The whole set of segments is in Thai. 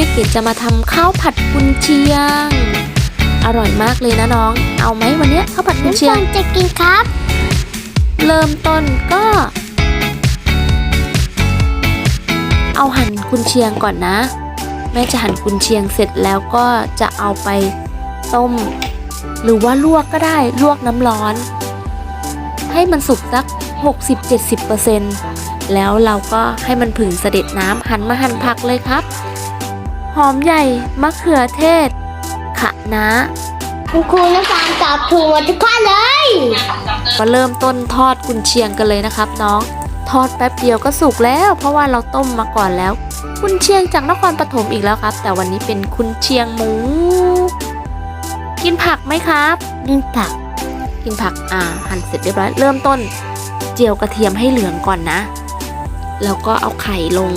แม่เกดจะมาทำข้าวผัดกุนเชียง อร่อยมากเลยนะน้อง เอาไหมวันเนี้ยข้าวผัดกุนน้ำเชียตางลจะกินครับ เริ่มต้นก็ เอาหั่นกุนเชียงก่อนนะแม่จะหั่นกุนเชียงเสร็จแล้วก็จะเอาไปต้ม หรือว่าลวกก็ได้ลวกน้ำร้อน ให้มันสุกสัก 60-70%แล้วเราก็ให้มันผึ่งเสด็จน้ำหั่นมาหั่นผักเลยครับ หอมใหญ่ มะเขือเทศ ขะน้าคุณครูน้ำตาลตอบถูกหมดทุกข้อเลย ก็เริ่มต้นทอดกุนเชียงกันเลยนะครับน้อง ทอดแป๊บเดียวก็สุกแล้ว เพราะว่าเราต้มมาก่อนแล้ว กุนเชียงจากนครปฐมอีกแล้วครับ แต่วันนี้เป็นกุนเชียงหมู กินผักไหมครับดินผัก กินผักอ่าหั่นเสร็จเรียบร้อยเริ่มต้น เจียวกระเทียมให้เหลืองก่อนนะ แล้วก็เอาไข่ลง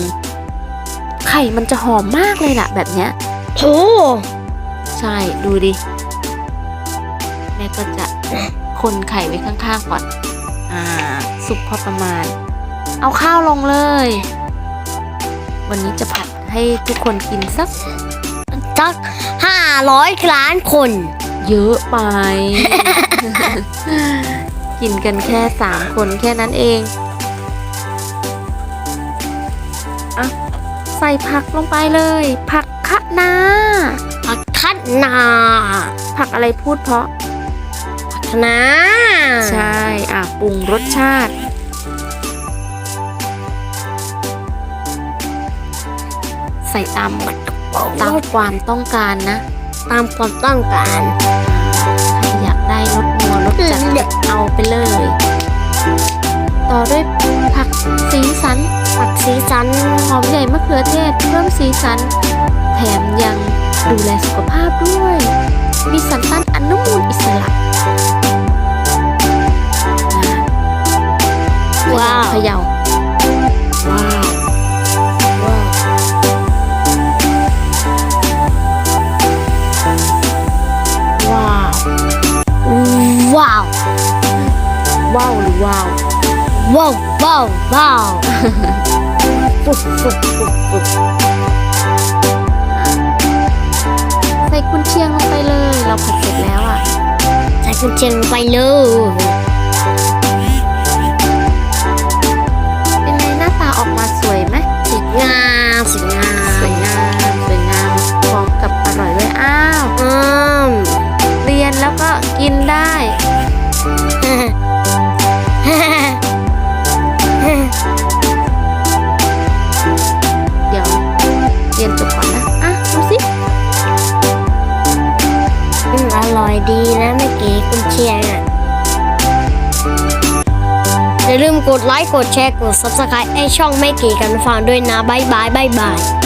ไข่มันจะหอมมากเลยล่ะแบบเนี้ยโอ้ใช่ดูดิแม่ก็จะคนไข่ไว้ข้างๆก่อนอ่าสุกพอประมาณ เอาข้าวลงเลย วันนี้จะผัดให้ทุกคนกินสักสักห้าร้อยล้านคน เยอะไป กินกันแค่สามคนแค่นั้นเองอะ ใส่ผักลงไปเลย ผักคะน้าผักคัดนา ผักอะไรพูดเพราะผักนา ใช่ อะปรุงรสชาติ ใส่ตามตามความต้องการนะ ตามความต้องการใครอยากได้รสนัวรสจัดเด็ดเอาไปเลย ต่อด้วยผัก สีสันผักสีสันหอมใหญ่มะเขือเทศเพิ่มสีสัน แถมยังดูแลสุขภาพด้วย มีสารต้านอนุมูลอิสระว้าวเขย่าว้าวว้าวว้าวว้าวหรือว้าว ว้าวว้าวว้าวฟุบฟุบฟุบฟุบใส่กุนเชียงลงไปเลย เราผัดเสร็จแล้วอะ ใส่กุญเชียงลงไปเลยเป็นไงหน้าตาออกมาสวยไหมสวยงามสวยงามสวยงามสวยงามพร้อมกับอร่อยด้วยอ้าวอืมเรียนแล้วก็กินได้เดี๋ อยดีนะเมื่อกี้คุณเชียงอะอย่าลืมกดไลค์กดแชร์กด subscribe ให้ช่องไม่กี่กันฟังด้วยนะบายบายบายบาย